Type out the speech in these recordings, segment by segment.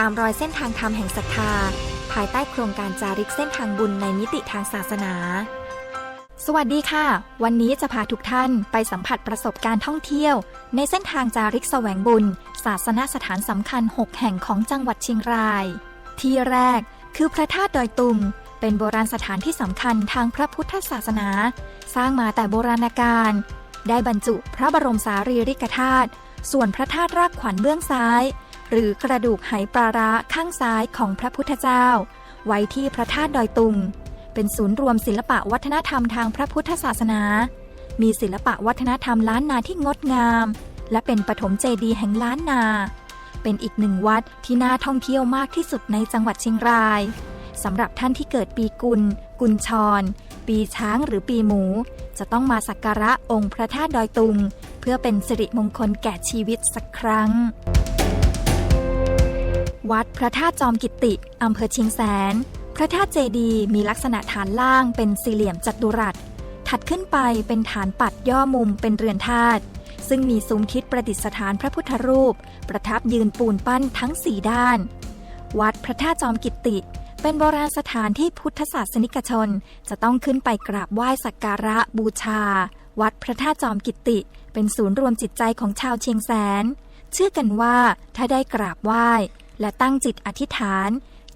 ตามรอยเส้นทางธรรมแห่งศรัทธา ภายใต้โครงการจาริกเส้นทางบุญในมิติทางศาสนา สวัสดีค่ะ วันนี้จะพาทุกท่านไปสัมผัสประสบการณ์ท่องเที่ยว ในเส้นทางจาริกแสวงบุญ ศาสนสถานสำคัญ 6 แห่งของจังหวัดเชียงราย ที่แรกคือพระธาตุดอยตุงเป็นโบราณสถานที่สำคัญทางพระพุทธศาสนา สร้างมาแต่โบราณกาลได้บรรจุพระบรมสารีริกธาตุส่วนพระธาตุรากขวัญเบื้องซ้าย หรือกระดูกไหปลาร้าข้างซ้ายของพระพุทธเจ้า ไว้ที่พระธาตุดอยตุง เป็นศูนย์รวมศิลปะวัฒนธรรมทางพระพุทธศาสนา มีศิลปะวัฒนธรรมล้านนาที่งดงาม และเป็นปฐมเจดีย์แห่งล้านนา เป็นอีกหนึ่งวัดที่น่าท่องเที่ยวมากที่สุดในจังหวัดเชียงรายสำหรับท่านที่เกิดปีกุล กุลชร ปีช้างหรือปีหมู จะต้องมาสักการะองค์พระธาตุดอยตุง เพื่อเป็นสิริมงคลแก่ชีวิตสักครั้ง วัดพระธาตุจอมกิตติอำเภอเชียงแสน พระธาตุเจดีมีลักษณะฐานล่างเป็นสี่เหลี่ยมจัตุรัส ถัดขึ้นไปเป็นฐานปัดย่อมุมเป็นเรือนธาตุซึ่งมีซุ้มทิศประดิษฐานพระพุทธรูป ประทับยืนปูนปั้นทั้งสี่ด้าน วัดพระธาตุจอมกิตติ เป็นโบราณสถานที่พุทธศาสนิกชน จะต้องขึ้นไปกราบไหว้สักการะบูชา วัดพระธาตุจอมกิตติเป็นศูนย์รวมจิตใจของชาวเชียงแสน เชื่อกันว่าถ้าได้กราบไหว้ และตั้งจิตอธิษฐาน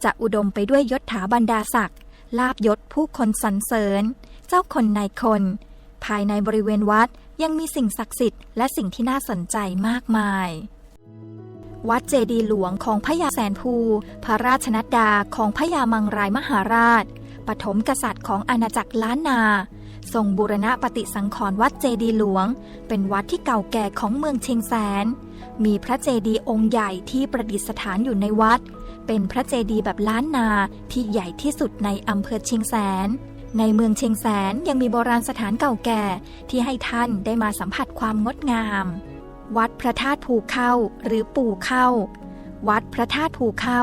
จะอุดมไปด้วยยศถาบรรดาศักดิ์ลาบยศผู้คนสรรเสริญ เจ้าคนนายคน ภายในบริเวณวัดยังมีสิ่งศักดิ์สิทธิ์และสิ่งที่น่าสนใจมากมาย วัดเจดีหลวงของพระยาแสนภู พระราชนัดดาของพระยามังรายมหาราช ปฐมกษัตริย์ของอาณาจักรล้านนา ทรงบูรณะปฏิสังขรณ์วัดเจดีหลวง เป็นวัดที่เก่าแก่ของเมืองเชียงแสน มีพระเจดีย์องค์ใหญ่ที่ประดิษฐานอยู่ในวัด เป็นพระเจดีย์แบบล้านนาที่ใหญ่ที่สุดในอำเภอเชียงแสน ในเมืองเชียงแสนยังมีโบราณสถานเก่าแก่ที่ให้ท่านได้มาสัมผัสความงดงาม วัดพระธาตุภูเข้าหรือปู่เข้า วัดพระธาตุภูเข้า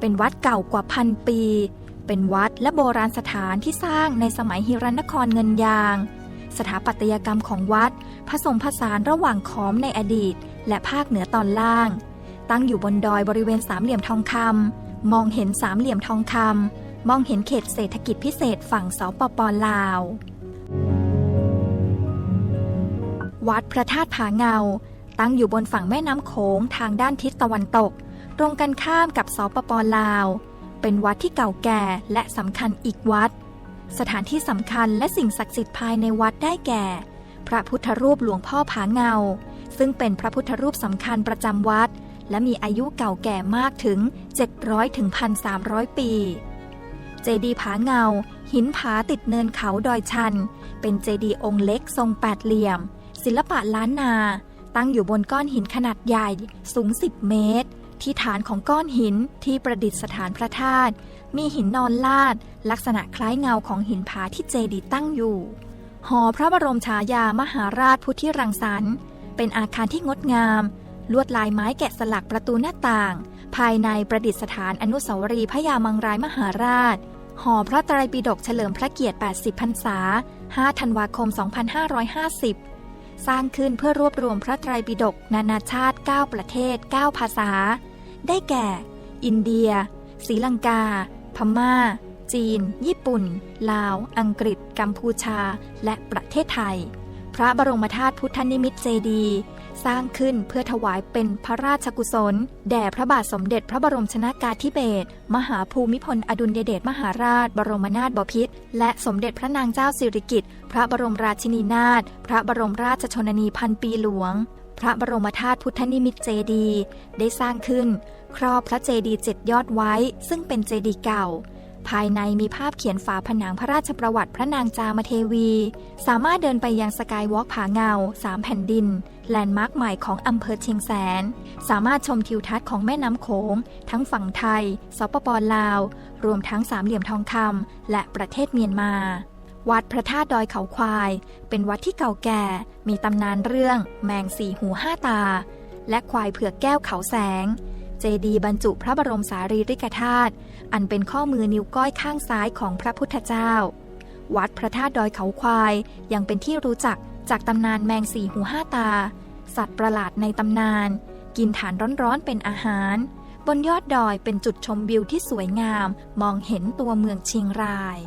เป็นวัดเก่ากว่าพันปี เป็นวัดและโบราณสถานที่สร้างในสมัยฮิรันครเงินยาง สถาปัตยกรรมของวัด ผสมผสานระหว่างขอมในอดีต และภาคเหนือตอนล่าง ตั้งอยู่บนดอยบริเวณสามเหลี่ยมทองคำมองเห็นสามเหลี่ยมทองคำมองเห็นเขตเศรษฐกิจพิเศษฝั่งสปปลาว วัดพระธาตุผาเงา ตั้งอยู่บนฝั่งแม่น้ำโขงทางด้านทิศตะวันตก ตรงกันข้ามกับสปปลาว เป็นวัดที่เก่าแก่และสำคัญอีกวัด สถานที่สำคัญและสิ่งศักดิ์สิทธิ์ภายในวัดได้แก่ พระพุทธรูปหลวงพ่อผาเงา ซึ่งเป็นพระพุทธรูปสำคัญประจำวัด และมีอายุเก่าแก่มากถึง 700ถึง1,300 ปี เจดีผาเงา หินผาติดเนินเขาดอยชัน เป็นเจดีองค์เล็กทรงแปดเหลี่ยม ศิลปะล้านนา ตั้งอยู่บนก้อนหินขนาดใหญ่สูง 10 เมตร ที่ฐานของก้อนหินที่ประดิษฐานพระธาตุมีหินนอนลาด ลักษณะคล้ายเงาของหินผาที่เจดีตั้งอยู่ หอพระบรมฉายามหาราชพุทธิรังสรรค์ เป็นอาคารที่งดงาม ลวดลายไม้แกะสลักประตูหน้าต่าง ภายในประดิษฐานอนุสาวรีย์พระยามังรายมหาราช หอพระไตรปิฎกเฉลิมพระเกียรติ 80 พรรษา 5 ธันวาคม 2550สร้างขึ้นเพื่อรวบรวมพระไตรปิฎกนานาชาติ 9 ประเทศ 9 ภาษา ได้แก่ อินเดียศรีลังกา พม่า จีน ญี่ปุ่น ลาว อังกฤษ กัมพูชา และประเทศไทย พระบรมธาตุพุทธนิมิตเจดีสร้างขึ้นเพื่อถวายเป็นพระราชกุศล แด่พระบาทสมเด็จพระบรมชนากาธิเบศรมหาภูมิพลอดุลยเดชมหาราช บรมนาถบพิตรและสมเด็จพระนางเจ้าสิริกิติ์พระบรมราชินีนาถพระบรมราชชนนีพันปีหลวง พระบรมธาตุพุทธนิมิตเจดีย์ได้สร้างขึ้น ครอบพระเจดีย์เจ็ดยอดไว้ ซึ่งเป็นเจดีย์เก่า ภายในมีภาพเขียนฝาผนังพระราชประวัติพระนางจามเทวี สามารถเดินไปยังสกายวอล์กผาเงาสามแผ่นดิน แลนด์มาร์คใหม่ของอำเภอเชียงแสน สามารถชมทิวทัศน์ของแม่น้ำโขง ทั้งฝั่งไทย สปปลาว รวมทั้งสามเหลี่ยมทองคำและประเทศเมียนมา วัดพระธาตุดอยเขาควาย เป็นวัดที่เก่าแก่ มีตำนานเรื่องแมงสี่หูห้าตา และควายเผือกแก้วเขาแสง เจดีย์บรรจุพระบรมสารีริกธาตุอันเป็นข้อมือนิ้วก้อยข้างซ้ายของพระพุทธเจ้า วัดพระธาตุดอยเขาควายยังเป็นที่รู้จักจากตำนานแมงสี่หูห้าตา สัตว์ประหลาดในตำนาน กินฐานร้อนๆเป็นอาหารบบนยอดดอยเป็นจุดชมวิวที่สวยงาม มองเห็นตัวเมืองเชียงราย